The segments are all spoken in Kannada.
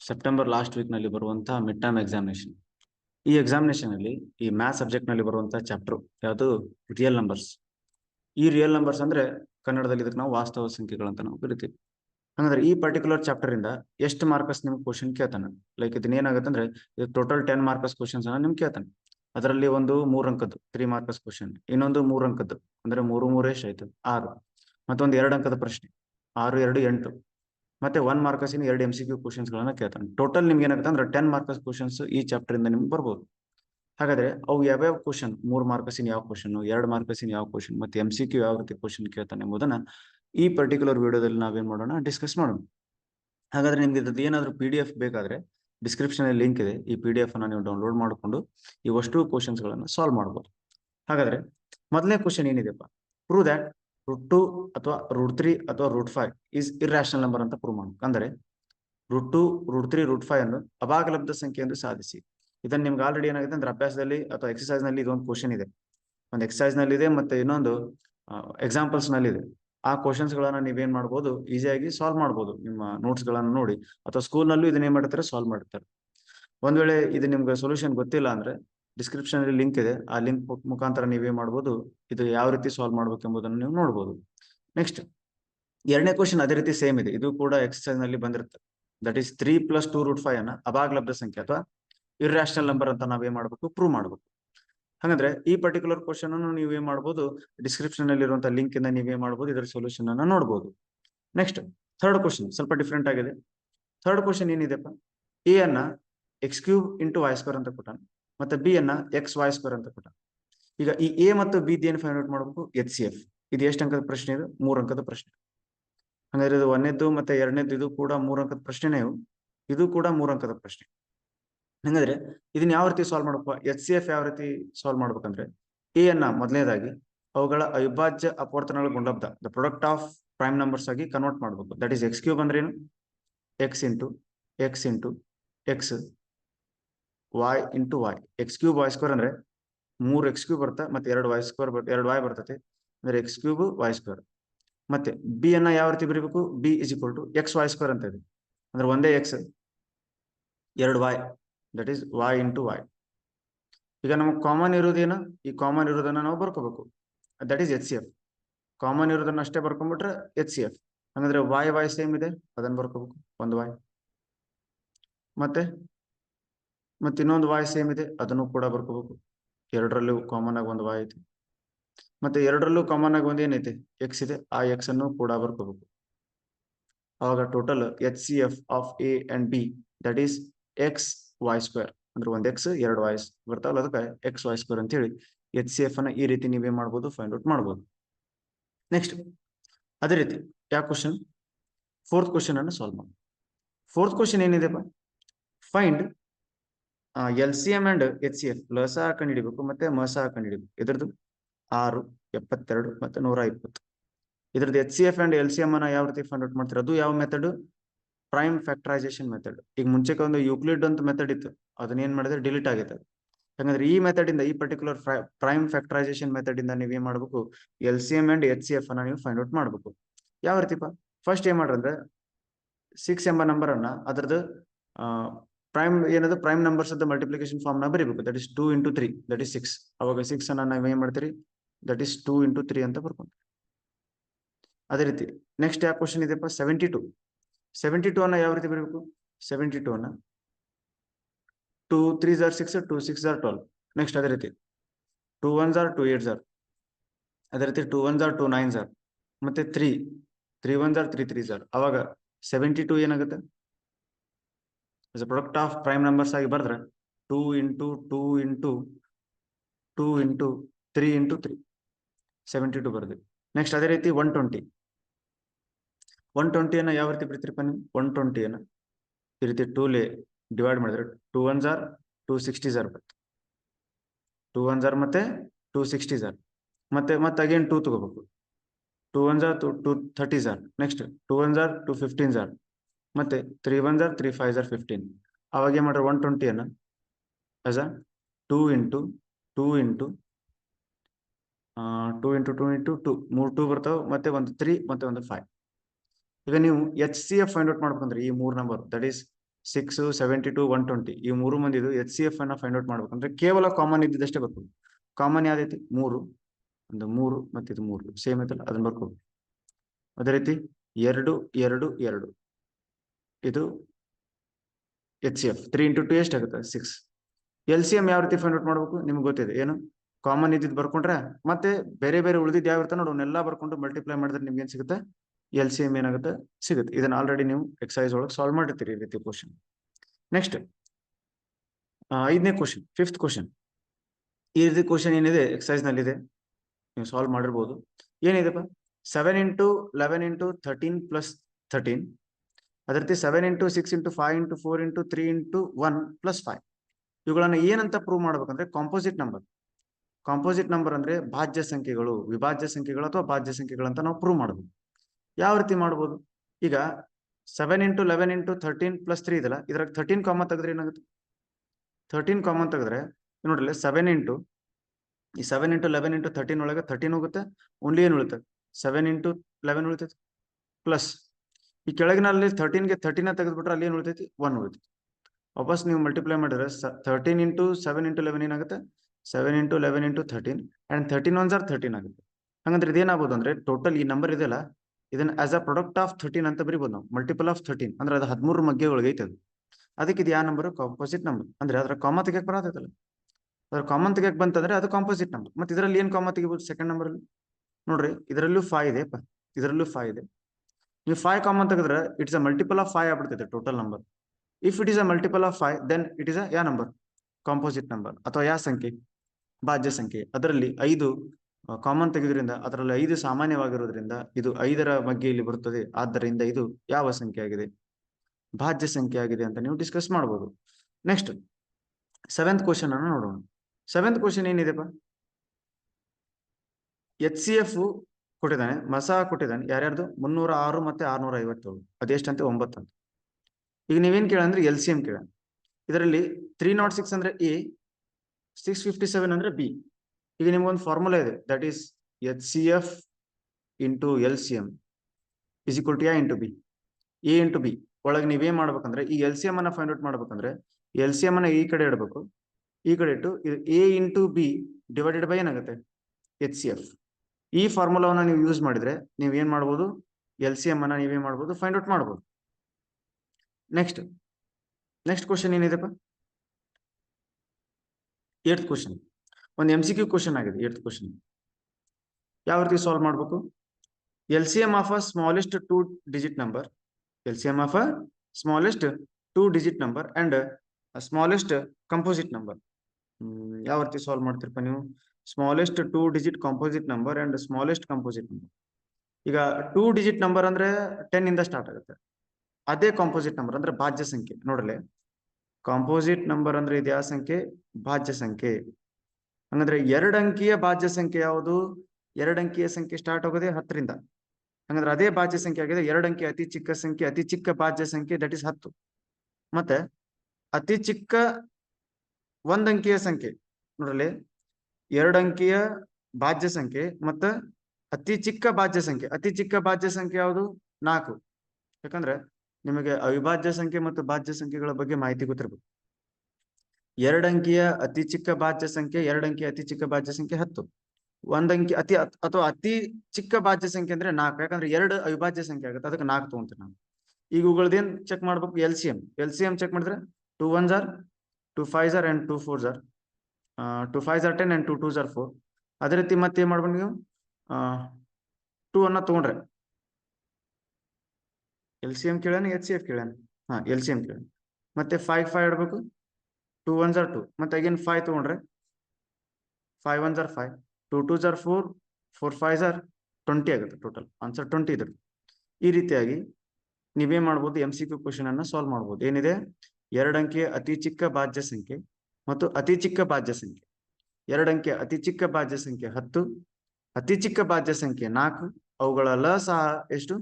ಸೆಪ್ಟೆಂಬರ್ ಲಾಸ್ಟ್ ವೀಕ್ನಲ್ಲಿ ಬರುವಂತಹ ಮಿಡ್ ಟರ್ಮ್ ಎಕ್ಸಾಮಿನೇಷನ್ ಈ ಎಕ್ಸಾಮಿನೇಷನ್ ಅಲ್ಲಿ ಈ ಮ್ಯಾಥ್ ಸಬ್ಜೆಕ್ಟ್ನಲ್ಲಿ ಬರುವಂತಹ ಚಾಪ್ಟರ್ ಯಾವುದು? ರಿಯಲ್ ನಂಬರ್ಸ್ ಈ ರಿಯಲ್ ನಂಬರ್ಸ್ ಅಂದ್ರೆ ಕನ್ನಡದಲ್ಲಿ ಇದಕ್ಕೆ ನಾವು ವಾಸ್ತವ ಸಂಖ್ಯೆಗಳಂತ ನಾವು ಕರಿತೀವಿ. ಹಂಗಂದ್ರೆ ಈ ಪರ್ಟಿಕ್ಯುಲರ್ ಚಾಪ್ಟರ್ ಇಂದ ಎಷ್ಟು ಮಾರ್ಕಸ್ ನಿಮ್ಗೆ ಕ್ವಶನ್ ಕೇಳ್ತಾನೆ? ಲೈಕ್ ಇದನ್ನ ಏನಾಗುತ್ತೆ ಅಂದ್ರೆ ಇದು ಟೋಟಲ್ ಟೆನ್ ಮಾರ್ಕಸ್ ಕ್ವಶನ್ಸ್ ಅನ್ನ ನಿಮ್ಗೆ ಕೇಳ್ತಾನೆ. ಅದರಲ್ಲಿ ಒಂದು ಮೂರ್ ಅಂಕದ್ದು ತ್ರೀ ಮಾರ್ಕಸ್ ಕ್ವಶನ್ ಇನ್ನೊಂದು ಮೂರ್ ಅಂಕದ್ದು, ಅಂದ್ರೆ ಮೂರು ಮೂರು ಎಷ್ಟು ಆಯ್ತು, ಆರು. ಮತ್ತೊಂದು ಎರಡು ಅಂಕದ ಪ್ರಶ್ನೆ, ಆರು, ಎರಡು, ಎಂಟು. ಮತ್ತೆ ಒನ್ ಮಾರ್ಕಸ್ ಇನ್ ಎರಡು ಎಂ ಸಿ ಕ್ಯೂ ಕ್ವಶನ್ಸ್ ಗಳನ್ನ ಕೇಳ್ತಾನೆ. ಟೋಟಲ್ ನಿಮ್ಗೆ ಏನಾಗುತ್ತೆ ಅಂದ್ರೆ ಟೆನ್ ಮಾರ್ಕಸ್ ಕ್ವಶನ್ಸ್ ಈ ಚಾಪ್ಟರ್ ಇಂದ ನಿಮ್ಗೆ ಬರ್ಬೋದು. ಹಾಗಾದ್ರೆ ಅವು ಯಾವ್ಯಾವ ಕ್ವಶನ್ ಮೂರ್ ಮಾರ್ಕಸ್ ಇನ್ ಯಾವ ಕ್ವಶನ್ ಎರಡು ಮಾರ್ಕಸ್ ಇನ್ ಯಾವ ಕ್ವಶನ್ ಮತ್ತೆ ಎಂ ಸಿ ಕ್ಯೂ ಯಾವ ರೀತಿ ಕ್ವಶನ್ ಕೇಳ್ತಾನೆ ಎಂಬುದನ್ನ ಈ ಪರ್ಟಿಕ್ಯುಲರ್ ವಿಡಿಯೋದಲ್ಲಿ ನಾವೇನ್ ಮಾಡೋಣ? ಡಿಸ್ಕಸ್ ಮಾಡೋಣ. ಹಾಗಾದ್ರೆ ನಿಮ್ಗೆ ಇದ್ರದ್ದು ಏನಾದ್ರು ಪಿ ಡಿ ಎಫ್ ಬೇಕಾದ್ರೆ ಡಿಸ್ಕ್ರಿಪ್ಷನ್ ಅಲ್ಲಿ ಲಿಂಕ್ ಇದೆ. ಈ ಪಿ ಡಿ ಎಫ್ ಅನ್ನ ನೀವು ಡೌನ್ಲೋಡ್ ಮಾಡಿಕೊಂಡು ಇವಷ್ಟು ಕ್ವಶನ್ಸ್ ಗಳನ್ನ ಸಾಲ್ವ್ ಮಾಡ್ಬೋದು. ಹಾಗಾದ್ರೆ ಮೊದಲನೇ ಕ್ವಶನ್ ಏನಿದೆಪ್ಪ ಪ್ರೂವ್ ದಟ್ ರೂಟ್ ಟು ಅಥವಾ ರೂಟ್ ತ್ರೀ ಅಥವಾ root five is irrational number ಅಂತ ಪ್ರೂವ್ ಮಾಡಬೇಕು ಅಂದ್ರೆ root two root three root five ಅನ್ನು ಅಭಾಗಲಬ್ಧ ಸಂಖ್ಯೆ ಎಂದು ಸಾಧಿಸಿ. ಇದನ್ನು ನಿಮ್ಗೆ ಆಲ್ರೆಡಿ ಏನಾಗುತ್ತೆ ಅಂದ್ರೆ ಅಭ್ಯಾಸದಲ್ಲಿ ಅಥವಾ ಎಕ್ಸಸೈಸ್ನಲ್ಲಿ ಇದೊಂದು ಕ್ವಶನ್ ಇದೆ. ಒಂದು ಎಕ್ಸಸೈಸ್ನಲ್ಲಿ ಇದೆ ಮತ್ತೆ ಇನ್ನೊಂದು ಎಕ್ಸಾಂಪಲ್ಸ್ನಲ್ಲಿ ಇದೆ ಆ ಕ್ವಶನ್ಸ್ ಗಳನ್ನ ನೀವೇನ್ ಮಾಡ್ಬೋದು? ಈಸಿಯಾಗಿ ಸಾಲ್ವ್ ಮಾಡ್ಬೋದು. ನಿಮ್ಮ ನೋಟ್ಸ್ ಗಳನ್ನ ನೋಡಿ. ಅಥವಾ ಸ್ಕೂಲ್ ನಲ್ಲೂ ಇದನ್ನ ಏನ್ ಮಾಡ್ತಾರೆ? ಸಾಲ್ವ್ ಮಾಡ್ತಾರೆ. ಒಂದ್ ವೇಳೆ ಇದು ನಿಮ್ಗೆ ಸೊಲ್ಯೂಷನ್ ಗೊತ್ತಿಲ್ಲ ಅಂದ್ರೆ ಡಿಸ್ಕ್ರಿಪ್ಷನ್ ಅಲ್ಲಿ ಲಿಂಕ್ ಇದೆ. ಆ ಲಿಂಕ್ ಮುಖಾಂತರ ನೀವೇ ಮಾಡಬಹುದು ಇದು ಯಾವ ರೀತಿ ಸಾಲ್ವ್ ಮಾಡ್ಬೇಕು ಎಂಬುದನ್ನು ನೀವು ನೋಡಬಹುದು ನೆಕ್ಸ್ಟ್ ಎರಡನೇ ಕ್ವಶನ್ ಅದೇ ರೀತಿ ಸೇಮ್ ಇದೆ. ಇದು ಕೂಡ ಎಕ್ಸರ್ಸೈಸ್ನಲ್ಲಿ ಬಂದಿರುತ್ತೆ. That is three plus two root five ಅನ್ನ ಅಭಾಗಲಬ್ಧ ಸಂಖ್ಯೆ ಅಥವಾ ಇರ್ರಾಷನಲ್ ನಂಬರ್ ಅಂತ ನಾವೇನ್ ಮಾಡ್ಬೇಕು ಪ್ರೂವ್ ಮಾಡ್ಬೇಕು. ಹಾಗಂದ್ರೆ ಈ ಪರ್ಟಿಕ್ಯುಲರ್ ಕ್ವಶನ್ ಅನ್ನು ನೀವೇ ಮಾಡ್ಬೋದು. ಡಿಸ್ಕ್ರಿಪ್ಷನ್ ಅಲ್ಲಿ ಇರುವಂತಹ ಲಿಂಕ್ ಇಂದ ನೀವೇ ಮಾಡಬಹುದು ಇದರ ಸೊಲ್ಯೂಷನ್ ಅನ್ನ ನೋಡಬಹುದು ನೆಕ್ಸ್ಟ್ ಥರ್ಡ್ ಕ್ವಶನ್ ಸ್ವಲ್ಪ ಡಿಫ್ರೆಂಟ್ ಆಗಿದೆ. ಥರ್ಡ್ ಕ್ವಶನ್ ಏನಿದೆಪ್ಪ? ಎ ಅನ್ನ X cube into Y square ಅಂತ ಕೊಟ್ಟಾನ. ಮತ್ತೆ ಬಿ ಅನ್ನ ಎಕ್ಸ್ ವೈ ಸ್ಕ್ವೇರ್ ಅಂತ ಕೊಟ್ಟ. ಈಗ ಈ ಎ ಮತ್ತು ಬಿ ಏನ್ ಫೈಂಡ್ ಔಟ್ ಮಾಡಬೇಕು ಎಚ್ ಸಿ ಎಫ್ ಇದು ಎಷ್ಟು ಅಂಕದ ಪ್ರಶ್ನೆ ಇದು? ಮೂರು ಅಂಕದ ಪ್ರಶ್ನೆ. ಹಂಗಾದ್ರೆ ಇದು ಒಂದನೇದ್ದು ಮತ್ತೆ ಎರಡನೇದ್ದು ಇದು ಕೂಡ ಮೂರು ಅಂಕದ ಪ್ರಶ್ನೆನೇ ಇದು ಕೂಡ ಮೂರು ಅಂಕದ ಪ್ರಶ್ನೆ. ಹಂಗಾದ್ರೆ ಇದನ್ನ ಯಾವ ರೀತಿ ಸಾಲ್ವ್ ಮಾಡಪ್ಪ ಎಚ್ ಸಿ ಎಫ್ ಯಾವ ರೀತಿ ಸಾಲ್ವ್ ಮಾಡ್ಬೇಕಂದ್ರೆ ಎ ಅನ್ನ ಮೊದಲನೇದಾಗಿ ಅವುಗಳ ಅವಿಭಾಜ್ಯ ಅಪವರ್ತನಗಳ ಗುಂಡಬ್ದ the product of prime numbers ಆಗಿ ಕನ್ವರ್ಟ್ ಮಾಡ್ಬೇಕು. ದಟ್ ಈಸ್ ಎಕ್ಸ್ ಕ್ಯೂಬ್ ಅಂದ್ರೆ ಏನು? X into X into X Y into Y X cube Y square ಅಂದ್ರೆ ಮೂರು ಎಕ್ಸ್ ಕ್ಯೂಬ್ ಬರುತ್ತೆ, ಮತ್ತೆ ಎರಡು ವಾಯ್ ಸ್ಕ್ವೇರ್ ಎರಡು ವಾಯ್ ಬರ್ತೈತಿ. ಅಂದ್ರೆ ಎಕ್ಸ್ ಕ್ಯೂಬ್ ವಾಯ್ ಸ್ಕ್ವೇರ್ ಮತ್ತೆ ಬಿ ಅನ್ನ ಯಾವ ರೀತಿ ಬರೀಬೇಕು? B is equal to X Y square ಅಂತ ಇದೆ ಅಂದ್ರೆ ಒಂದೇ ಎಕ್ಸ್ ಎರಡು Y that is Y into Y ಈಗ ನಮಗೆ ಕಾಮನ್ ಇರೋದೇನು ಈ ಕಾಮನ್ ಇರೋದನ್ನ ನಾವು ಬರ್ಕೋಬೇಕು. That is H C F common ಇರೋದನ್ನ ಅಷ್ಟೇ ಬರ್ಕೊಂಬಿಟ್ರೆ ಎಚ್ ಸಿ ಎಫ್ ಹಂಗಂದ್ರೆ ವಾಯ್ ವಾಯ್ ಸೇಮ್ ಇದೆ. ಅದನ್ನ ಬರ್ಕೋಬೇಕು. ಒಂದು ವಾಯ್ ಮತ್ತೆ ಮತ್ತೆ ಇನ್ನೊಂದು ವಾಯ್ ಸೇಮ್ ಇದೆ, ಅದನ್ನು ಕೂಡ ಬರ್ಕೋಬೇಕು. ಎರಡರಲ್ಲೂ ಕಾಮನ್ ಆಗಿ ಒಂದು ವಾಯ್ ಐತಿ. ಮತ್ತೆ ಎರಡರಲ್ಲೂ ಕಾಮನ್ ಆಗಿ ಒಂದು ಏನೈತೆ? ಎಕ್ಸ್ ಇದೆ, ಆ ಎಕ್ಸ್ ಅನ್ನು ಕೂಡ ಬರ್ಕೋಬೇಕು. ಆವಾಗ total H C F of A and B that is X Y square ಅಂದ್ರೆ ಒಂದ್ ಎಕ್ಸ್ ಎರಡು ವಾಯ್ಸ್ ಬರ್ತಾವಲ್ಲ ಅದಕ್ಕೆ ಎಕ್ಸ್ ವಾಯ್ ಸ್ಕ್ವೇರ್ ಅಂತ ಹೇಳಿ ಎಚ್ ಸಿ ಎಫ್ ಅನ್ನ ಈ ರೀತಿ ನೀವೇ ಮಾಡ್ಬೋದು ಫೈಂಡ್ ಔಟ್ ಮಾಡ್ಬೋದು. ನೆಕ್ಸ್ಟ್ ಅದೇ ರೀತಿ ಯಾವ ಕ್ವಶನ್ ಫೋರ್ತ್ ಕ್ವಶನ್ ಅನ್ನು ಸಾಲ್ವ್ ಮಾಡಿ. Fourth question ಏನಿದೆಪ್ಪ? Find L C and H C F ಲಸ ಕಂಡು ಹಿಡಿಬೇಕು ಮತ್ತೆ ಮಸ ಕಂಡು ಹಿಡಿಬೇಕು ಇದ್ರದ್ದು ಆರು, ಎಪ್ಪತ್ತೆರಡು ಮತ್ತೆ ನೂರ ಇಪ್ಪತ್ತು. ಇದ್ರದ್ದು H C F and L C M ಅನ್ನ ಯಾವ ರೀತಿ ಫೈಂಡ್ ಔಟ್ ಮಾಡ್ತಾರೆ? ಅದು ಯಾವ ಮೆಥಡ್ ಪ್ರೈಮ್ ಫ್ಯಾಕ್ಟರೈಸೇಷನ್ ಮೆಥಡ್ ಈಗ ಮುಂಚೆಗೆ ಒಂದು ಯೂಕ್ಲಿಡ್ ಅಂತ ಮೆಥಡ್ ಇತ್ತು. ಅದನ್ನ ಏನ್ ಮಾಡಿದ್ರೆ ಡಿಲೀಟ್ ಆಗೈತೆ ಯಾಕಂದ್ರೆ ಈ ಮೆಥಡ್ ಇಂದ, ಈ ಪರ್ಟಿಕ್ಯುಲರ್ ಪ್ರೈಮ್ ಫ್ಯಾಕ್ಟರೈಸೇಷನ್ ಮೆಥಡ್ ಇಂದ ನೀವು ಏನ್ ಮಾಡ್ಬೇಕು? L C M and H C F ಅನ್ನ ನೀವು ಫೈಂಡ್ ಔಟ್ ಮಾಡ್ಬೇಕು. ಯಾವ ರೀತಿಪ್ಪ? ಫಸ್ಟ್ ಏನ್ ಮಾಡ್ರಂದ್ರೆ ಸಿಕ್ಸ್ ಎಂಬ ನಂಬರ್ ಅನ್ನ, ಅದ್ರದ್ದು ಪ್ರೈಮ್ ಏನದು ಪ್ರೈಮ್ ನಂಬರ್ಸ್ ಅದ ಮಲ್ಟಿಪ್ಲಿಕೇಶನ್ ಫಾರ್ಮ್ನ ಬರೀಬೇಕು that is two into three that is six ಅವಾಗ ಸಿಕ್ಸ್ ಅನ್ನ ನಾವ್ ಏನ್ ಮಾಡ್ತೀರಿ? That is two into three ಅಂತ ಬರ್ಕೊಂತೀವಿ ಅದೇ ರೀತಿ ನೆಕ್ಸ್ಟ್ ಯಾವ ಕ್ವಶನ್ ಇದೆಯಪ್ಪ? ಸೆವೆಂಟಿ ಟೂ ಸೆವೆಂಟಿ ಟೂ ಅನ್ನ ಯಾವ ರೀತಿ ಬರೀಬೇಕು? ಸೆವೆಂಟಿ ಟೂ ಅನ್ನ. Two three are six two six are twelve next ಅದೇ ರೀತಿ. Two one are two eight are ಅದೇ ರೀತಿ two one are two nine are ಮತ್ತೆ three three one are three three are ಅವಾಗ ಸೆವೆಂಟಿ ಟೂ ಏನಾಗುತ್ತೆ ಪ್ರೊಡಕ್ಟ್ ಆಫ್ ಪ್ರೈಮ್ ನಂಬರ್ಸ್ ಆಗಿ ಬರೆದ್ರೆ two into two into two into three into three seventy two ಬರ್ದು ನೆಕ್ಸ್ಟ್ ಅದೇ ರೀತಿ ಒನ್ ಟ್ವೆಂಟಿ ಒನ್ ಟ್ವೆಂಟಿಯನ್ನು ಯಾವ ರೀತಿ ಬಿಡ್ತೀರಪ್ಪ ನೀವು? ಒನ್ ಟ್ವೆಂಟಿಯನ್ನು ಈ ರೀತಿ ಟೂಲೆ ಡಿವೈಡ್ ಮಾಡಿದ್ರೆ two one are two sixty are ಬರುತ್ತೆ. ಟೂ ಒನ್ ಜಾರ್ ಮತ್ತೆ ಟೂ ಸಿಕ್ಸ್ಟಿ ಝಾರ್ ಮತ್ತೆ ಮತ್ತೆ ಅಗೇನ್ ಟೂ ತಗೋಬೇಕು. Two one are two two thirty are next two one are two fifteen are ಮತ್ತೆ three one are three five are fifteen ಅವಾಗ ಏನು ಮಾಡ್ರೆ? One ಟ್ವೆಂಟಿಯನ್ನ as a two into two into two into two into two ಮೂರು ಟೂ ಬರ್ತಾವೆ, ಮತ್ತೆ ಒಂದು ತ್ರೀ ಮತ್ತೆ ಒಂದು ಫೈವ್ ಈಗ ನೀವು H C F find out ಮಾಡ್ಬೇಕಂದ್ರೆ ಈ ಮೂರು number that is six seventy two one twenty ಈ ಮೂರು ಮಂದಿದು ಎಚ್ ಸಿ ಎಫ್ ಅನ್ನ ಫೈಂಡ್ ಔಟ್ ಮಾಡ್ಬೇಕಂದ್ರೆ ಕೇವಲ ಕಾಮನ್ ಇದ್ದಿದ್ದಷ್ಟೇ ಬರ್ಬೋದು. ಕಾಮನ್ ಯಾವ್ದೈತಿ? ಮೂರು. ಒಂದು ಮೂರು ಮತ್ತು ಇದು ಮೂರು. ಸೇಮ್ ಐತಲ್ಲ ಅದನ್ನ ಬರ್ಕೋಬೇಕು. ಅದೇ ರೀತಿ ಎರಡು ಎರಡು ಎರಡು. ಇದು H C F three into two ಎಷ್ಟಾಗುತ್ತೆ ಸಿಕ್ಸ್ ಎಲ್ ಸಿ ಎಂ ಯಾವ ರೀತಿ ಫೈಂಡ್ ಔಟ್ ಮಾಡಬೇಕು? ನಿಮ್ಗೆ ಗೊತ್ತಿದೆ. ಏನು? ಕಾಮನ್ ಇದ್ದಿದ್ದು ಬರ್ಕೊಂಡ್ರೆ, ಮತ್ತೆ ಬೇರೆ ಬೇರೆ ಉಳಿದಿದ್ದು ಯಾವ ಇರ್ತಾನೆ ನೋಡಿ ಅವನ್ನೆಲ್ಲ ಬರ್ಕೊಂಡು ಮಲ್ಟಿಪ್ಲೈ ಮಾಡಿದ್ರೆ ನಿಮ್ಗೆ ಏನು ಸಿಗುತ್ತೆ? ಎಲ್ ಸಿ ಎಂ ಏನಾಗುತ್ತೆ? ಸಿಗುತ್ತೆ. ಇದನ್ನ ಆಲ್ರೆಡಿ ನೀವು ಎಕ್ಸೈಸ್ ಒಳಗೆ ಸಾಲ್ವ್ ಮಾಡಿರ್ತೀರಿ ಈ ರೀತಿ ಕ್ವಶನ್ ನೆಕ್ಸ್ಟ್ ಐದನೇ ಕ್ವಶನ್ ಫಿಫ್ತ್ ಕ್ವಶನ್ ಈ ರೀತಿ ಕ್ವಶನ್ ಏನಿದೆ? ಎಕ್ಸೈಸ್ನಲ್ಲಿ ಇದೆ ನೀವು ಸಾಲ್ವ್ ಮಾಡಿರ್ಬೋದು. ಏನಿದೆಪ್ಪ? Seven into eleven into thirteen plus thirteen ಅದೇ ರೀತಿ seven into six into five into four into three into one plus five ಇವುಗಳನ್ನು ಏನಂತ ಪ್ರೂವ್ ಮಾಡ್ಬೇಕಂದ್ರೆ ಕಾಂಪೋಸಿಟ್ ನಂಬರ್ ಕಾಂಪೋಸಿಟ್ ನಂಬರ್ ಅಂದ್ರೆ ಭಾಜ್ಯ ಸಂಖ್ಯೆಗಳು, ವಿಭಾಜ್ಯ ಸಂಖ್ಯೆಗಳು ಅಥವಾ ಭಾಜ್ಯ ಸಂಖ್ಯೆಗಳು ಅಂತ ನಾವು ಪ್ರೂವ್ ಮಾಡಬಹುದು ಯಾವ ರೀತಿ ಮಾಡ್ಬೋದು? ಈಗ seven into eleven into thirteen plus three ಇದಲ್ಲ, ಇದ್ರಾಗ ಥರ್ಟೀನ್ ಕಾಮನ್ ತೆಗೆದ್ರೆ ಏನಾಗುತ್ತೆ? ಥರ್ಟೀನ್ ಕಾಮನ್ ತೆಗೆದ್ರೆ ನೋಡ್ರಿ ಸೆವೆನ್ ಇಂಟು ಈ seven into eleven into thirteen ಒಳಗೆ ಥರ್ಟೀನ್ ಹೋಗುತ್ತೆ ಓನ್ಲಿ ಏನು ಉಳಿತದೆ ಸೆವೆನ್ ಇಂಟು ಲೆವೆನ್ ಉಳಿತೈತೆ ಪ್ಲಸ್ ಈ ಕೆಳಗಿನಲ್ಲಿ ಥರ್ಟೀನ್ಗೆ ಥರ್ಟೀನ ತೆಗೆದ್ಬಿಟ್ರೆ ಅಲ್ಲಿ ಏನು ಉಳಿತೈತಿ? ಒನ್ ಉಳಿತೈತಿ. ವಾಪಸ್ ನೀವು ಮಲ್ಟಿಪ್ಲೈ ಮಾಡಿದ್ರೆ thirteen into seven into eleven ಏನಾಗುತ್ತೆ? Seven into eleven into thirteen and thirteen ones are thirteen ಆಗುತ್ತೆ. ಹಂಗಂದ್ರೆ ಇದೇನಾಗ್ಬೋದು ಅಂದ್ರೆ ಟೋಟಲ್ ಈ ನಂಬರ್ ಇದೆಯಲ್ಲ, ಇದನ್ನ as a product of thirteen ಅಂತ ಬರಿಬೋದು ನಾವು. ಮಲ್ಟಿಪಲ್ ಆಫ್ ಥರ್ಟೀನ್ ಅಂದ್ರೆ ಅದು ಹದಿಮೂರು ಮಗ್ಗೆ ಒಳಗೆ ಐತೆ ಅದು. ಅದಕ್ಕೆ ಇದು ಯಾವ ನಂಬರ್ ಕಾಂಪೋಸಿಟ್ ನಂಬರ್ ಅಂದ್ರೆ ಅದರ ಕಾಮ ತೆಗಿಯಕ್ಕೆ ಬರತ್ತೈತಲ್ಲ ಅದ್ರ ಕಾಮನ್ ತೆಗಿಯಕ್ಕೆ ಬಂತಂದ್ರೆ ಅದು ಕಾಂಪೋಸಿಟ್ ನಂಬರ್ ಮತ್ತೆ ಇದರಲ್ಲಿ ಏನ್ ಕಾಮ ತೆಗಿಬೋದು ಸೆಕೆಂಡ್ ನಂಬರ್ ಅಲ್ಲಿ? ನೋಡ್ರಿ, ಇದರಲ್ಲೂ ಫೈ ಇದೆ ಇದರಲ್ಲೂ ಫೈ ಇದೆ. ನೀವು ಫೈವ್ ಕಾಮನ್ ತೆಗೆದ್ರೆ it's a multiple of five ಆಗ್ಬಿಡ್ತೈತೆ total number if it is a multiple of five then it is a yeah number composite number ಅಥವಾ ಯಾವ ಸಂಖ್ಯೆ? ಭಾಜ್ಯ ಸಂಖ್ಯೆ. ಅದರಲ್ಲಿ ಐದು ಕಾಮನ್ ತೆಗೆದ್ರಿಂದ ಅದರಲ್ಲಿ ಐದು ಸಾಮಾನ್ಯವಾಗಿರೋದ್ರಿಂದ ಇದು ಐದರ ಬಗ್ಗೆ ಇಲ್ಲಿ ಬರುತ್ತದೆ. ಆದ್ದರಿಂದ ಇದು ಯಾವ ಸಂಖ್ಯೆ ಆಗಿದೆ? ಭಾಜ್ಯ ಸಂಖ್ಯೆ ಆಗಿದೆ ಅಂತ ನೀವು ಡಿಸ್ಕಸ್ ಮಾಡ್ಬೋದು. ನೆಕ್ಸ್ಟ್ ಸೆವೆಂತ್ ಕ್ವಶನ್ ಅನ್ನು ನೋಡೋಣ. ಸೆವೆಂತ್ ಕ್ವಶನ್ ಏನಿದೆಪ್ಪ? ಎಚ್ ಸಿ ಎಫ್ ಕೊಟ್ಟಿದ್ದಾನೆ ಮಸಾ ಕೊಟ್ಟಿದ್ದಾನೆ. ಯಾರ್ಯಾರ್ದು? ಮುನ್ನೂರ ಆರು ಮತ್ತೆ ಆರ್ನೂರ ಐವತ್ತೇಳು ಅದೆಷ್ಟಂತೆ? ಒಂಬತ್ತು ಅಂತ ಈಗ ನೀವೇನ್ ಕೇಳಂದ್ರೆ ಎಲ್ ಸಿ ಎಂ ಕೇಳ. ಇದರಲ್ಲಿ ತ್ರೀ ನಾಟ್ ಸಿಕ್ಸ್ ಅಂದ್ರೆ ಎ, ಸಿಕ್ಸ್ ಫಿಫ್ಟಿ ಸೆವೆನ್ ಅಂದ್ರೆ ಬಿ. ಈಗ ನಿಮ್ಗೊಂದು ಫಾರ್ಮುಲಾ ಇದೆ. That is H C F into L C M is equal to A into B A into B ಒಳಗೆ ನೀವೇನ್ ಮಾಡ್ಬೇಕಂದ್ರೆ, ಈ ಎಲ್ ಸಿ ಎಂ ಅನ್ನ ಫೈಂಡ್ ಔಟ್ ಮಾಡ್ಬೇಕಂದ್ರೆ, ಎಲ್ ಸಿ ಎಂ ಅನ್ನ ಈ ಕಡೆ ಇಡಬೇಕು. ಈ ಕಡೆ ಇಟ್ಟು A into B divided by ಏನಾಗುತ್ತೆ? H C F. ಈ ಫಾರ್ಮುಲಾವನ್ನ ನೀವು ಯೂಸ್ ಮಾಡಿದ್ರೆ ನೀವು ಏನ್ ಮಾಡ್ಬೋದು? ಎಲ್ ಸಿ ಎಂ ಅನ್ನ ನೀವೇನ್ ಮಾಡ್ಬೋದು ಫೈಂಡ್ ಔಟ್ ಮಾಡ್ಬೋದು. ನೆಕ್ಸ್ಟ್ ನೆಕ್ಸ್ಟ್ ಕ್ವಶನ್ ಏನಿದೆಪ್ಪ? ಏಟ್ ಕ್ವಶನ್ ಒಂದು ಎಂ ಸಿ ಕ್ಯೂ ಕ್ವಶನ್ ಆಗಿದೆ ಏಟ್ ಕ್ವಶನ್ ಯಾವ ರೀತಿ ಸಾಲ್ವ್ ಮಾಡಬೇಕು? L C M of a smallest two digit number L C M of a smallest two digit number and smallest composite number ಯಾವ ರೀತಿ ಸಾಲ್ವ್ ಮಾಡ್ತೀರಪ್ಪ ನೀವು? Smallest two digit composite number and smallest composite number ಈಗ ಟೂ ಡಿಜಿಟ್ ನಂಬರ್ ಅಂದ್ರೆ ಟೆನ್ ಇಂದ ಸ್ಟಾರ್ಟ್ ಆಗುತ್ತೆ. ಅದೇ ಕಾಂಪೋಸಿಟ್ ನಂಬರ್ ಅಂದ್ರೆ ಭಾಜ್ಯ ಸಂಖ್ಯೆ. ನೋಡಲೆ ಕಾಂಪೋಸಿಟ್ ನಂಬರ್ ಅಂದ್ರೆ ಇದು ಯಾವ ಸಂಖ್ಯೆ? ಭಾಜ್ಯ ಸಂಖ್ಯೆ. ಹಂಗಂದ್ರೆ ಎರಡು ಅಂಕಿಯ ಭಾಜ್ಯ ಸಂಖ್ಯೆ ಯಾವುದು? ಎರಡು ಅಂಕಿಯ ಸಂಖ್ಯೆ ಸ್ಟಾರ್ಟ್ ಆಗೋದೇ ಹತ್ತರಿಂದ. ಹಂಗಂದ್ರೆ ಅದೇ ಭಾಜ್ಯ ಸಂಖ್ಯೆ ಆಗಿದೆ. ಎರಡು ಅಂಕಿ ಅತಿ ಚಿಕ್ಕ ಸಂಖ್ಯೆ, ಅತಿ ಚಿಕ್ಕ ಭಾಜ್ಯ ಸಂಖ್ಯೆ ದಟ್ ಇಸ್ ಹತ್ತು. ಮತ್ತೆ ಅತಿ ಚಿಕ್ಕ ಒಂದಂಕಿಯ ಸಂಖ್ಯೆ. ನೋಡ್ರಲ್ಲಿ ಎರಡು ಅಂಕಿಯ ಭಾಜ್ಯ ಸಂಖ್ಯೆ ಮತ್ತ ಅತಿ ಚಿಕ್ಕ ಭಾಜ್ಯ ಸಂಖ್ಯೆ. ಅತಿ ಚಿಕ್ಕ ಭಾಜ್ಯ ಸಂಖ್ಯೆ ಯಾವುದು? ನಾಲ್ಕು. ಯಾಕಂದ್ರೆ ನಿಮಗೆ ಅವಿಭಾಜ್ಯ ಸಂಖ್ಯೆ ಮತ್ತು ಭಾಜ್ಯ ಸಂಖ್ಯೆಗಳ ಬಗ್ಗೆ ಮಾಹಿತಿ ಗೊತ್ತಿರಬೇಕು. ಎರಡು ಅಂಕಿಯ ಅತಿ ಚಿಕ್ಕ ಭಾಜ್ಯ ಸಂಖ್ಯೆ, ಎರಡು ಅಂಕಿಯ ಅತಿ ಚಿಕ್ಕ ಭಾಜ್ಯ ಸಂಖ್ಯೆ ಹತ್ತು. ಒಂದಂಕಿ ಅತಿ ಅಥವಾ ಅತಿ ಚಿಕ್ಕ ಭಾಜ್ಯ ಸಂಖ್ಯೆ ಅಂದ್ರೆ ನಾಲ್ಕು. ಯಾಕಂದ್ರೆ ಎರಡು ಅವಿಭಾಜ್ಯ ಸಂಖ್ಯೆ ಆಗುತ್ತೆ. ಅದಕ್ಕೆ ನಾಲ್ಕು ತಗೊಂತೀನಿ ನಾನು ಈಗ ಇವುಗಳದೇನ್ ಚೆಕ್ ಮಾಡ್ಬೇಕು? L C M. L C M check ಮಾಡಿದ್ರೆ two one are two five are and two four are two five are ten and two two are four. ಅದೇ ರೀತಿ ಮತ್ತೆ ಏನ್ ಮಾಡ್ಬೋದು ನೀವು ಟೂ ಅನ್ನ ತಗೊಂಡ್ರೆ. ಎಲ್ ಸಿ ಎಂ ಕೇಳೋಣ ಎಚ್ ಸಿ ಎಫ್ ಕೇಳೋಣ ಹಾ, ಎಲ್ ಸಿ ಎಂ ಕೇಳೋಣ ಮತ್ತೆ ಫೈವ್ ಫೈವ್ ಇಡ್ಬೇಕು. Two one are two. ಮತ್ತೆ ಅಗೇನ್ ಫೈವ್ ತಗೊಂಡ್ರೆ. Five one are five. Two two are four four five are twenty ಆಗುತ್ತೆ ಟೋಟಲ್ ಆನ್ಸರ್ ಟ್ವೆಂಟಿ ಇದ್ರ. ಈ ರೀತಿಯಾಗಿ ನೀವೇ ಮಾಡ್ಬೋದು ಎಂ ಸಿ ಕ್ಯೂ ಕ್ವಶನ್ ಅನ್ನ ಸಾಲ್ವ್ ಮಾಡ್ಬೋದು. ಏನಿದೆ? ಎರಡು ಅಂಕಿಯ ಅತಿ ಚಿಕ್ಕ ಬಾಜ್ಯ ಸಂಖ್ಯೆ. ಮತ್ತು ಅತಿ ಚಿಕ್ಕ ಭಾಜ್ಯ ಸಂಖ್ಯೆ. ಎರಡಂಕೆ ಅತಿ ಚಿಕ್ಕ ಭಾಜ್ಯ ಸಂಖ್ಯೆ ಹತ್ತು, ಅತಿ ಚಿಕ್ಕ ಭಾಜ್ಯ ಸಂಖ್ಯೆ ನಾಲ್ಕು, ಅವುಗಳ ಲ ಸಹ ಎಷ್ಟು?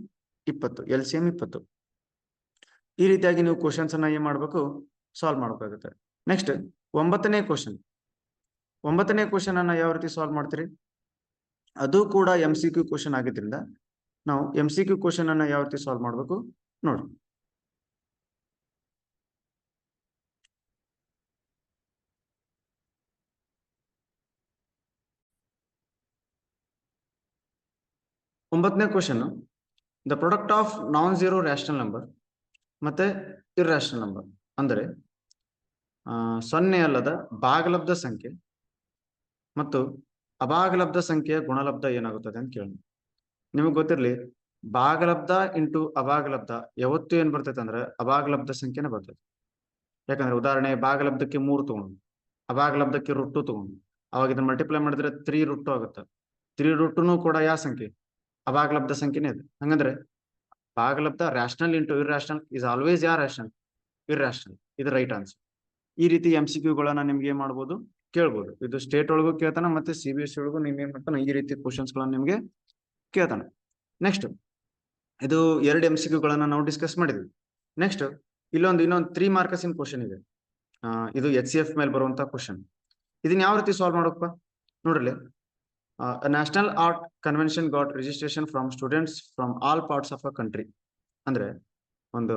ಇಪ್ಪತ್ತು, ಎಲ್ ಸಿ ಎಂ ಇಪ್ಪತ್ತು. ಈ ರೀತಿಯಾಗಿ ನೀವು ಕ್ವಶನ್ಸ್ ಅನ್ನ ಏನ್ ಮಾಡ್ಬೇಕು? ಸಾಲ್ವ್ ಮಾಡ್ಬೇಕಾಗುತ್ತೆ. ನೆಕ್ಸ್ಟ್ ಒಂಬತ್ತನೇ ಕ್ವಶನ್ ಒಂಬತ್ತನೇ ಕ್ವಶನ್ ಅನ್ನ ಯಾವ ರೀತಿ ಸಾಲ್ವ್ ಮಾಡ್ತೀರಿ? ಅದು ಕೂಡ ಎಂ ಸಿ ಕ್ಯೂ ಕ್ವಶನ್ ಆಗಿದ್ರಿಂದ ನಾವು ಎಂ ಸಿ ಕ್ಯೂ ಕ್ವಶನ್ ಅನ್ನ ಯಾವ ರೀತಿ ಸಾಲ್ವ್ ಮಾಡ್ಬೇಕು? ನೋಡಿ. ಒಂಬತ್ತನೇ question the product of non zero rational number ಮತ್ತೆ ಇರ್ರ್ಯಾಷನಲ್ ನಂಬರ್ ಅಂದರೆ ಸೊನ್ನೆ ಅಲ್ಲದ ಭಾಗಲಬ್ಧ ಸಂಖ್ಯೆ ಮತ್ತು ಅಭಾಗಲಬ್ಧ ಸಂಖ್ಯೆಯ ಗುಣಲಬ್ಧ ಏನಾಗುತ್ತದೆ ಅಂತ ಕೇಳಿ ನಿಮಗೆ ಗೊತ್ತಿರಲಿ, ಭಾಗಲಬ್ಧ ಇಂಟು ಅಭಾಗಲಬ್ಧ ಯಾವತ್ತು ಏನು ಬರ್ತೈತೆ ಅಂದ್ರೆ ಅಭಾಗಲಬ್ಧ ಸಂಖ್ಯೆನೇ ಬರ್ತೈತೆ. ಯಾಕಂದ್ರೆ ಉದಾಹರಣೆ, ಭಾಗಲಬ್ಧಕ್ಕೆ ಮೂರು ತಗೊಂಡು, ಅಭಾಗಲಬ್ಧಕ್ಕೆ ರೊಟ್ಟು ತಗೊಂಡು, ಅವಾಗ ಇದನ್ನ ಮಲ್ಟಿಪ್ಲೈ ಮಾಡಿದ್ರೆ ತ್ರೀ ರೊಟ್ಟು ಆಗುತ್ತೆ. ತ್ರೀ ರುಟ್ಟುನು ಕೂಡ ಯಾವ ಸಂಖ್ಯೆ? ಅಭಾಗಲಬ್ಧ ಸಂಖ್ಯೆನೇ ಇದೆ ಹಂಗಂದ್ರೆ ಭಾಗಲಬ್ಧ rational into irrational is always ಯಾರ್ ರ್ಯಾಷನಲ್ ಇರ್ರಾಷನಲ್ ಇದು ರೈಟ್ ಆನ್ಸರ್ ಈ ರೀತಿ ಎಂ ಸಿ ಕ್ಯೂಗಳನ್ನ ನಿಮ್ಗೆ ಏನ್ ಮಾಡ್ಬೋದು? ಕೇಳ್ಬೋದು. ಇದು ಸ್ಟೇಟ್ ಒಳಗೂ ಕೇಳ್ತಾನೆ ಮತ್ತೆ ಸಿ ಬಿ ಎಸ್ ಒಳಗೂ ನಿಮ್ ಏನ್ ಮಾಡ್ತಾನೆ? ಈ ರೀತಿ ಕ್ವಶನ್ಸ್ ಗಳನ್ನ ನಿಮ್ಗೆ ಕೇಳ್ತಾನೆ. ನೆಕ್ಸ್ಟ್ ಇದು ಎರಡು ಎಂ ಸಿ ಕ್ಯೂಗಳನ್ನ ನಾವು ಡಿಸ್ಕಸ್ ಮಾಡಿದ್ವಿ. ನೆಕ್ಸ್ಟ್ ಇಲ್ಲೊಂದು, ಇನ್ನೊಂದು ತ್ರೀ ಮಾರ್ಕಸ್ ಇನ್ ಕ್ವಶನ್ ಇದೆ. ಇದು ಎಚ್ ಸಿ ಎಫ್ ಮೇಲೆ ಬರುವಂತ ಕ್ವಶನ್ ಇದನ್ನ ಯಾವ ರೀತಿ ಸಾಲ್ವ್ ಮಾಡಪ್ಪ ನೋಡ್ರಿ national art convention got registration from students from all parts of a country ಅಂದ್ರೆ ಒಂದು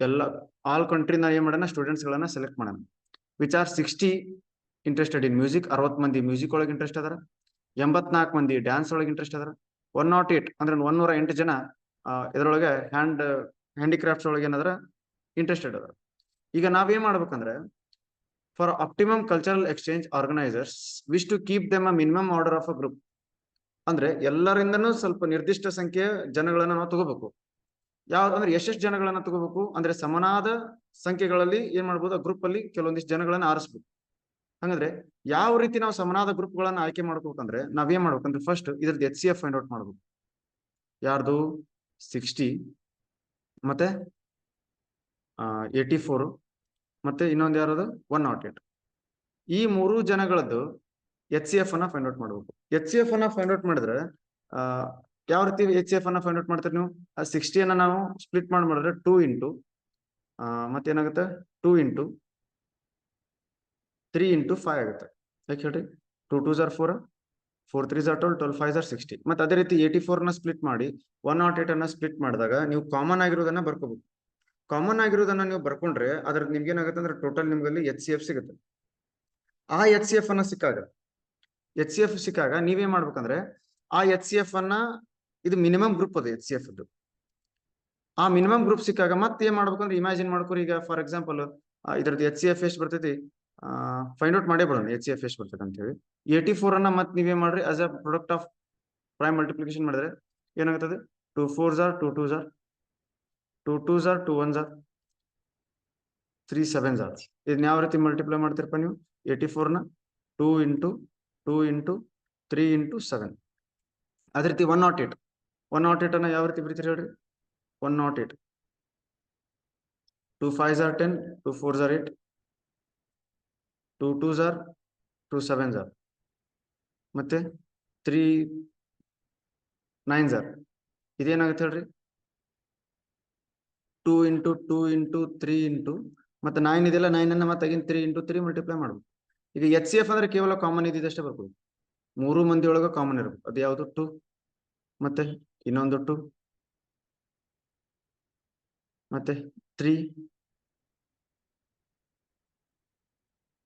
ಎಲ್ಲ ಆಲ್ ಕಂಟ್ರಿನ ಏನ್ ಮಾಡೋಣ? ಸ್ಟೂಡೆಂಟ್ಸ್ ಗಳನ್ನ ಸೆಲೆಕ್ಟ್ ಮಾಡೋಣ. Which are sixty interested in music ಅರವತ್ ಮಂದಿ ಮ್ಯೂಸಿಕ್ ಒಳಗೆ ಇಂಟ್ರೆಸ್ಟ್ ಅದಾರ. ಎಂಬತ್ನಾಲ್ಕು ಮಂದಿ ಡ್ಯಾನ್ಸ್ ಒಳಗೆ ಇಂಟ್ರೆಸ್ಟ್ ಅದಾರ. ಒನ್ ನಾಟ್ ಏಟ್ ಅಂದ್ರೆ ಒನ್ನೂರ ಎಂಟು ಜನ ಆ, ಇದ್ರೊಳಗೆ ಹ್ಯಾಂಡ್ ಹ್ಯಾಂಡಿಕ್ರಾಫ್ಟ್ಸ್ ಒಳಗೆ ಏನಾದ್ರ ಇಂಟ್ರೆಸ್ಟೆಡ್ ಅದಾರ. ಈಗ ನಾವೇನ್ ಮಾಡ್ಬೇಕಂದ್ರೆ for optimum cultural exchange organisers wish to keep them a minimum order of a group ಅಂದ್ರೆ ಎಲ್ಲರಿಂದನೂ ಸ್ವಲ್ಪ ನಿರ್ದಿಷ್ಟ ಸಂಖ್ಯೆಯ ಜನಗಳನ್ನ ನಾವು ತಗೋಬೇಕು. ಯಾವ್ದು ಅಂದ್ರೆ ಎಷ್ಟೆಷ್ಟು ಜನಗಳನ್ನ ತಗೋಬೇಕು? ಅಂದ್ರೆ ಸಮನಾದ ಸಂಖ್ಯೆಗಳಲ್ಲಿ ಏನ್ ಮಾಡ್ಬೋದು? ಆ ಗ್ರೂಪ್ ಅಲ್ಲಿ ಕೆಲವೊಂದಿಷ್ಟು ಜನಗಳನ್ನ ಆರಿಸ್ಬೇಕು. ಹಂಗಂದ್ರೆ ಯಾವ ರೀತಿ ನಾವು ಸಮನಾದ ಗ್ರೂಪ್ ಗಳನ್ನ ಆಯ್ಕೆ ಮಾಡ್ಬೇಕಂದ್ರೆ ನಾವೇನ್ ಮಾಡ್ಬೇಕಂದ್ರೆ ಫಸ್ಟ್ ಇದ್ರದ್ದು H C F find out ಮಾಡ್ಬೇಕು. ಯಾರ್ದು? ಸಿಕ್ಸ್ಟಿ ಮತ್ತೆ ಏಟಿ ಫೋರ್ ಮತ್ತೆ ಇನ್ನೊಂದು ಯಾರದು? ಒನ್ ನಾಟ್ ಏಟ್ ಈ ಮೂರು ಜನಗಳದ್ದು ಎಚ್ ಸಿ ಎಫ್ ಅನ್ನ ಫೈಂಡ್ ಔಟ್ ಮಾಡಬೇಕು. ಎಚ್ ಸಿ ಎಫ್ ಅನ್ನ ಫೈಂಡ್ ಔಟ್ ಮಾಡಿದ್ರೆ ಯಾವ ರೀತಿ ಎಚ್ ಸಿ ಎಫ್ ಅನ್ನ ಫೈಂಡ್ ಔಟ್ ಮಾಡ್ತೀರಿ ನೀವು? ಆ ಸಿಕ್ಸ್ಟಿಯನ್ನ ನಾವು ಸ್ಪ್ಲಿಟ್ ಮಾಡಿ ಮಾಡಿದ್ರೆ two into ಮತ್ತೇನಾಗುತ್ತೆ? Two into three into five ಆಗುತ್ತೆ. ಯಾಕೆ ಹೇಳ್ರಿ? Two two are four four three are twelve twelve five are sixty ಮತ್ತೆ ಅದೇ ರೀತಿ ಏಯ್ಟಿ ನ ಸ್ಪ್ಲಿಟ್ ಮಾಡಿ ಒನ್ ನಾಟ್ ಏಟ್ ಅನ್ನ ಸ್ಪ್ಲಿಟ್ ಮಾಡಿದಾಗ ನೀವು ಕಾಮನ್ ಆಗಿರೋದನ್ನ ಬರ್ಕೋಬೇಕು. ಕಾಮನ್ ಆಗಿರೋದನ್ನ ನೀವು ಬರ್ಕೊಂಡ್ರೆ ಅದ್ರ ನಿಮ್ಗೆ ಏನಾಗುತ್ತೆ ಅಂದ್ರೆ ಟೋಟಲ್ ನಿಮ್ಗಲ್ಲಿ ಎಚ್ ಸಿ ಎಫ್ ಸಿಗುತ್ತೆ. ಆ ಎಚ್ ಸಿ ಎಫ್ ಅನ್ನ ಸಿಕ್ಕಾಗ ಎಚ್ ಸಿ ಎಫ್ ಸಿಕ್ಕಾಗ ನೀವೇನ್ ಮಾಡ್ಬೇಕಂದ್ರೆ ಆ ಎಚ್ ಸಿ ಎಫ್ ಅನ್ನ ಇದು ಮಿನಿಮಮ್ ಗ್ರೂಪ್ ಅದು ಎಚ್ ಸಿ ಎಫ್ ಆ ಮಿನಿಮಮ್ ಗ್ರೂಪ್ ಸಿಕ್ಕಾಗ ಮತ್ತೆ ಏನ್ ಮಾಡ್ಬೇಕಂದ್ರೆ ಇಮ್ಯಾಜಿನ್ ಮಾಡ್ಕೋರಿ ಈಗ ಫಾರ್ ಎಕ್ಸಾಂಪಲ್ ಇದ್ರದ್ದು ಎಚ್ ಸಿ ಎಫ್ ಎಷ್ಟು ಬರ್ತೈತಿ? ಫೈಂಡ್ ಔಟ್ ಮಾಡೇ ಬಿಡೋಣ ಎಚ್ ಸಿ ಎಫ್ ಎಷ್ಟು ಬರ್ತೈತೆ ಅಂತ ಹೇಳಿ. ಏಯ್ಟಿ ಫೋರ್ ಅನ್ನ ಮತ್ತೆ ನೀವೇ ಮಾಡ್ರಿ as a product of prime multiplication ಮಾಡಿದ್ರೆ ಏನಾಗುತ್ತದೆ? Two four are two two are two two are two one are three seven are ಇದನ್ನ ಯಾವ ರೀತಿ ಮಲ್ಟಿಪ್ಲೈ ಮಾಡ್ತೀರಪ್ಪ ನೀವು? Eighty ಫೋರ್ನ two into two into three into seven ಅದೇ ರೀತಿ one naught eight one naught eight ಅನ್ನ ಯಾವ ರೀತಿ ಬರೀತೀರಿ ಹೇಳ್ರಿ? One naught eight two five are ten two four are eight two two are two seven are ಮತ್ತೆ ತ್ರೀ ನೈನ್ ಆರ್ ಇದೇನಾಗುತ್ತೆ ಹೇಳ್ರಿ? Two into two into three into ಮತ್ತೆ ನೈನ್ ಇದೆಲ್ಲ ನೈನ್ ಅನ್ನ ಮತ್ತೆ again three into three multiply ಮಾಡ್ಬೇಕು ಈಗ ಎಚ್ ಸಿ ಎಫ್ ಅಂದ್ರೆ ಕೇವಲ ಕಾಮನ್ ಇದ್ದಿದ್ದಷ್ಟೇ ಬರ್ಬೋದು. ಮೂರು ಮಂದಿ ಒಳಗ ಕಾಮನ್ ಇರಬೇಕು ಅದು ಯಾವುದು? ಟು ಮತ್ತೆ ಇನ್ನೊಂದು ಟು ಮತ್ತೆ ತ್ರೀ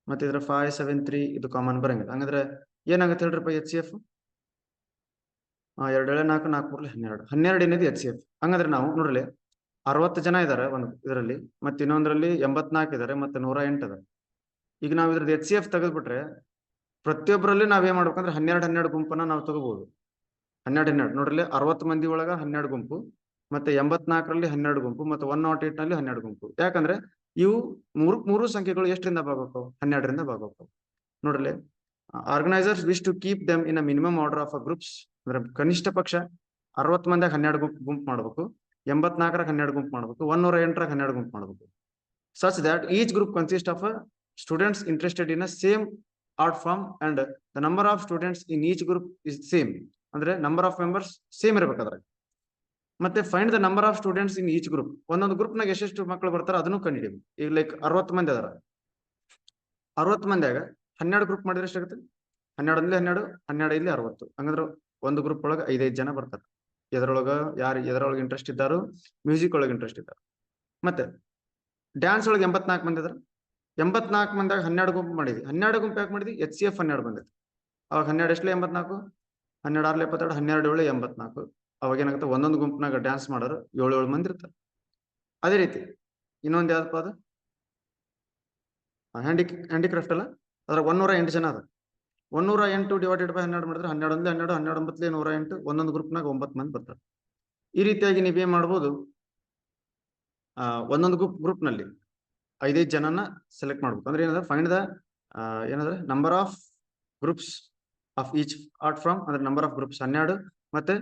ಮತ್ತೆ ಇದ್ರ ಫೈವ್ ಸೆವೆನ್ ತ್ರೀ ಇದು ಕಾಮನ್ ಬರಂಗಿಲ್ಲ. ಹಂಗಂದ್ರೆ ಏನಾಗುತ್ತೆ ಹೇಳ್ರಪ್ಪ ಎಚ್ ಸಿ ಎಫ್ ಎರಡು ಏಳೆ ನಾಲ್ಕು ನಾಲ್ಕು ಮೂರ್ಲಿ ಹನ್ನೆರಡು. ಹನ್ನೆರಡು ಏನಿದೆ ಎಚ್ ಸಿ ಎಫ್ ಹಂಗಂದ್ರೆ ನಾವು ನೋಡ್ರಿ ಅರವತ್ತು ಜನ ಇದ್ದಾರೆ ಒಂದು ಇದರಲ್ಲಿ, ಮತ್ತೆ ಇನ್ನೊಂದರಲ್ಲಿ ಎಂಬತ್ನಾಲ್ಕು ಇದಾರೆ, ಮತ್ತೆ ನೂರ ಎಂಟು ಇದಾರೆ. ಈಗ ನಾವು ಇದ್ರದ್ದು ಎಚ್ ಸಿ ಎಫ್ ತೆಗೆದ್ಬಿಟ್ರೆ ಪ್ರತಿಯೊಬ್ಬರಲ್ಲಿ ಏನ್ ಮಾಡ್ಬೇಕಂದ್ರೆ ಹನ್ನೆರಡು ಹನ್ನೆರಡು ಗುಂಪನ್ನ ನಾವು ತಗೋಬಹುದು ಹನ್ನೆರಡು ಹನ್ನೆರಡು ನೋಡ್ರಲ್ಲಿ ಅರವತ್ತು ಮಂದಿ ಒಳಗ ಹನ್ನೆರಡು ಗುಂಪು, ಮತ್ತೆ ಎಂಬತ್ನಾಲ್ಕರಲ್ಲಿ ಹನ್ನೆರಡು ಗುಂಪು, ಮತ್ತೆ ಒನ್ ನಾಟ್ ಏಟ್ನಲ್ಲಿ ಹನ್ನೆರಡು ಗುಂಪು. ಯಾಕಂದ್ರೆ ಇವು ಮೂರು ಮೂರು ಸಂಖ್ಯೆಗಳು ಎಷ್ಟರಿಂದ ಬಾಗಬೇಕು ಹನ್ನೆರಡರಿಂದ ಬಾಗಬೇಕು ನೋಡ್ರಲ್ಲಿ organisers wish to keep them in a minimum order of a groups ಅಂದ್ರೆ ಕನಿಷ್ಠ ಪಕ್ಷ ಅರವತ್ ಮಂದಿಯಾಗ ಹನ್ನೆರಡು ಗುಂಪು ಗುಂಪು ಮಾಡ್ಬೇಕು. ಎಂಬತ್ನಾಲ್ಕರಾಗ ಹನ್ನೆರಡು ಗುಂಪು ಮಾಡಬೇಕು ಒನ್ನೂರ ಎಂಟರಾಗ ಹನ್ನೆರಡು ಗುಂಪು ಮಾಡಬೇಕು. Such that each group consist of students interested in a same art form and the number of students in each group is same ಅಂದ್ರೆ ನಂಬರ್ ಆಫ್ ಮೆಂಬರ್ಸ್ ಸೇಮ್ ಇರಬೇಕಾದ್ರೆ ಮತ್ತೆ find the number of students in each group ಒಂದೊಂದು ಗ್ರೂಪ್ ನಾಗ ಎಷ್ಟೆಷ್ಟು ಮಕ್ಕಳು ಬರ್ತಾರ ಅದನ್ನು ಕಂಡಿಡಿಯಬೇಕು ಈಗ ಲೈಕ್ ಅರವತ್ತು ಮಂದಿ ಅದಾರ. ಅರವತ್ತು ಮಂದಿಯಾಗ ಹನ್ನೆರಡು ಗ್ರೂಪ್ ಮಾಡಿದ್ರೆ ಎಷ್ಟಾಗುತ್ತೆ? ಹನ್ನೆರಡು ಹನ್ನೆರಡು ಹನ್ನೆರಡು ಇಲ್ಲಿ ಅರವತ್ತು. ಹಂಗಂದ್ರೆ ಒಂದು ಗ್ರೂಪ್ ಒಳಗೆ ಐದೈದು ಜನ ಬರ್ತಾರೆ ಎದ್ರೊಳಗ ಯಾರು ಎದ್ರೊಳಗೆ ಇಂಟ್ರೆಸ್ಟ್ ಇದ್ದಾರು ಮ್ಯೂಸಿಕ್ ಒಳಗೆ ಇಂಟ್ರೆಸ್ಟ್ ಇದ್ದಾರ. ಮತ್ತೆ ಡ್ಯಾನ್ಸ್ ಒಳಗೆ ಎಂಬತ್ನಾಲ್ಕು ಮಂದಿ ಇದ್ರ. ಎಂಬತ್ನಾಲ್ಕು ಮಂದಿಯಾಗ ಹನ್ನೆರಡು ಗುಂಪು ಮಾಡಿದ್ವಿ. ಹನ್ನೆರಡು ಗುಂಪು ಯಾಕೆ ಮಾಡಿದ್ವಿ? ಎಚ್ ಸಿ ಎಫ್ ಹನ್ನೆರಡು ಬಂದಿತ್ತು ಅವಾಗ ಹನ್ನೆರಡು ಎಷ್ಟಲೇ ಎಂಬತ್ನಾಲ್ಕು ಹನ್ನೆರಡು ಆರ್ಲೆ ಎಪ್ಪತ್ತೆರಡು, ಹನ್ನೆರಡು ಏಳು ಎಂಬತ್ನಾಲ್ಕು ಅವಾಗ ಏನಾಗುತ್ತೆ? ಒಂದೊಂದು ಗುಂಪಿನಾಗ ಡ್ಯಾನ್ಸ್ ಮಾಡೋರು ಏಳು ಏಳು ಮಂದಿ ಇರ್ತಾರೆ. ಅದೇ ರೀತಿ ಇನ್ನೊಂದು ಯಾವ್ದಪ್ಪ ಅದು? ಹ್ಯಾಂಡಿ ಹ್ಯಾಂಡಿಕ್ರಾಫ್ಟ್ ಅಲ್ಲ? ಅದ್ರ ಒನ್ನೂರ ಎಂಟು ಜನ ಅದ. ಒಂದೂರ ಎಂಟು ಡಿವೈಡೆಡ್ ಬೈ ಹನ್ನೆರಡು ಮಾಡಿದ್ರೆ ಹನ್ನೆರಡು ಒಂದು ಹನ್ನೆರಡು ಹನ್ನೆರಡು ಒಂಬತ್ತಲೇ ನೂರ ಎಂಟು, ಒಂದೊಂದು ಗ್ರೂಪ್ನಾಗ ಒಂಬತ್ತು ಮಂದಿ ಬರ್ತಾರೆ. ಈ ರೀತಿಯಾಗಿ ನೀವೇನ್ ಮಾಡ್ಬೋದು? ಒಂದೊಂದು ಗ್ರೂಪ್ ಗ್ರೂಪ್ನಲ್ಲಿ ಐದೈದು ಜನನ ಸೆಲೆಕ್ಟ್ ಮಾಡ್ಬೇಕು. ಅಂದ್ರೆ ಏನಂದ್ರೆ ಫೈಂಡ್ ದ ಏನಂದ್ರೆ number of groups of each art form ಅಂದ್ರೆ ನಂಬರ್ ಆಫ್ ಗ್ರೂಪ್ಸ್ ಹನ್ನೆರಡು, ಮತ್ತೆ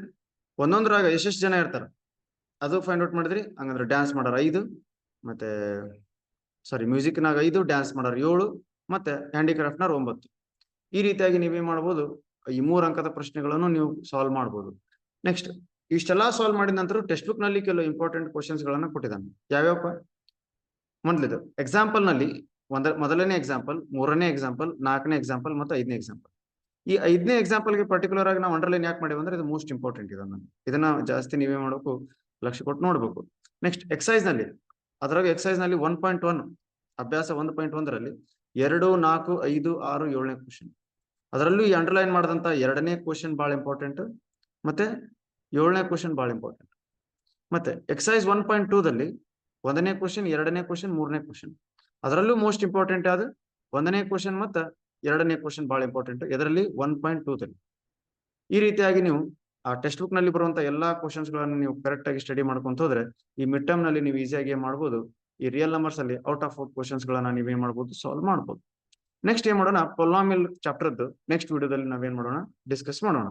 ಒಂದೊಂದ್ರಾಗ ಎಷ್ಟೆಷ್ಟು ಜನ ಇರ್ತಾರೆ? ಅದು ಫೈಂಡ್ ಔಟ್ ಮಾಡಿದ್ರಿ, ಹಂಗಂದ್ರೆ ಡ್ಯಾನ್ಸ್ ಮಾಡೋರು ಐದು, ಮತ್ತೆ ಸಾರಿ ಮ್ಯೂಸಿಕ್ನಾಗ ಐದು ಡ್ಯಾನ್ಸ್ ಮಾಡೋರು ಏಳು, ಮತ್ತೆ ಹ್ಯಾಂಡಿಕ್ರಾಫ್ಟ್ನವ್ರು ಒಂಬತ್ತು. ಈ ರೀತಿಯಾಗಿ ನೀವೇನ್ ಮಾಡ್ಬೋದು? ಈ ಮೂರು ಅಂಕದ ಪ್ರಶ್ನೆಗಳನ್ನು ನೀವು ಸಾಲ್ವ್ ಮಾಡ್ಬೋದು. ನೆಕ್ಸ್ಟ್ ಇಷ್ಟೆಲ್ಲಾ ಸಾಲ್ವ್ ಮಾಡಿದ ನಂತರ ಟೆಕ್ಸ್ಟ್ ಬುಕ್ನಲ್ಲಿ ಕೆಲವು ಇಂಪಾರ್ಟೆಂಟ್ ಕ್ವಶನ್ಸ್ ಗಳನ್ನ ಕೊಟ್ಟಿದ್ದಾನೆ. ಯಾವ್ಯಾವಪ್ಪ? ಮೊದಲಿದು ಎಕ್ಸಾಂಪಲ್ನಲ್ಲಿ ಒಂದ, ಮೊದಲನೇ ಎಕ್ಸಾಂಪಲ್ ಮೂರನೇ ಎಕ್ಸಾಂಪಲ್ ನಾಲ್ಕನೇ ಎಕ್ಸಾಂಪಲ್ ಮತ್ತು ಐದನೇ ಎಕ್ಸಾಂಪಲ್ ಈ ಐದನೇ ಎಕ್ಸಾಂಪಲ್ಗೆ ಪರ್ಟಿಕ್ಯುಲರ್ ಆಗಿ ನಾವು ಅಂಡರ್ಲೈನ್ ಯಾಕೆ ಮಾಡಿವಿ ಅಂದ್ರೆ ಇದು ಮೋಸ್ಟ್ ಇಂಪಾರ್ಟೆಂಟ್ ಇದನ್ನ ಇದನ್ನ ಜಾಸ್ತಿ ನೀವೇ ಮಾಡಬೇಕು, ಲಕ್ಷ್ಯ ಕೊಟ್ಟು ನೋಡ್ಬೇಕು. ನೆಕ್ಸ್ಟ್ ಎಕ್ಸೈಸ್ನಲ್ಲಿ, ಅದ್ರಾಗ ಎಕ್ಸೈಸ್ನಲ್ಲಿ ಒನ್ ಪಾಯಿಂಟ್ ಒನ್ ಅಭ್ಯಾಸ ಒಂದು ಪಾಯಿಂಟ್ ಒಂದರಲ್ಲಿ ಎರಡು, ನಾಲ್ಕು, ಐದು, ಆರು, ಏಳನೇ ಕ್ವಶನ್ ಅದರಲ್ಲೂ ಈ ಅಂಡರ್ಲೈನ್ ಮಾಡಿದಂತ ಎರಡನೇ ಕ್ವಶನ್ ಬಹಳ ಇಂಪಾರ್ಟೆಂಟ್ ಮತ್ತೆ ಏಳನೇ ಕ್ವಶನ್ ಬಹಳ ಇಂಪಾರ್ಟೆಂಟ್ ಮತ್ತೆ ಎಕ್ಸೈಸ್ ಒನ್ ಪಾಯಿಂಟ್ ಟೂ ದಲ್ಲಿ ಒಂದನೇ ಕ್ವಶನ್ ಎರಡನೇ ಕ್ವಶನ್ ಮೂರನೇ ಕ್ವಶನ್ ಅದರಲ್ಲೂ ಮೋಸ್ಟ್ ಇಂಪಾರ್ಟೆಂಟ್ ಅದು ಒಂದನೇ ಕ್ವಶನ್ ಮತ್ತೆ ಎರಡನೇ ಕ್ವಶನ್ ಬಹಳ ಇಂಪಾರ್ಟೆಂಟ್ ಇದರಲ್ಲಿ ಒನ್ ಪಾಯಿಂಟ್ ಟೂ ದಲ್ಲಿ ಈ ರೀತಿಯಾಗಿ ನೀವು ಆ ಟೆಕ್ಸ್ಟ್ ಬುಕ್ನಲ್ಲಿ ಬರುವಂತ ಎಲ್ಲಾ ಕ್ವಶನ್ಸ್ಗಳನ್ನು ನೀವು ಕರೆಕ್ಟ್ ಆಗಿ ಸ್ಟಡಿ ಮಾಡ್ಕೊಂತ ಹೋದ್ರೆ ಈ ಮಿಡ್ ಟರ್ಮ್ನಲ್ಲಿ ನೀವು ಈಸಿಯಾಗಿ ಏನ್ ಮಾಡ್ಬೋದು? ಈ ರಿಯಲ್ ನಂಬರ್ಸ್ ಅಲ್ಲಿ ಔಟ್ ಆಫ್ ಔಟ್ ಕ್ವಶನ್ಸ್ ಗಳನ್ನ ನೀವೇನ್ ಮಾಡ್ಬೋದು? ಸಾಲ್ವ್ ಮಾಡ್ಬೋದು. ನೆಕ್ಸ್ಟ್ ಏನ್ ಮಾಡೋಣ? ಪೊಲಾಮಿಲ್ ಚಾಪ್ಟರ್ದು ನೆಕ್ಸ್ಟ್ ವಿಡಿಯೋದಲ್ಲಿ ನಾವೇನ್ ಮಾಡೋಣ? ಡಿಸ್ಕಸ್ ಮಾಡೋಣ.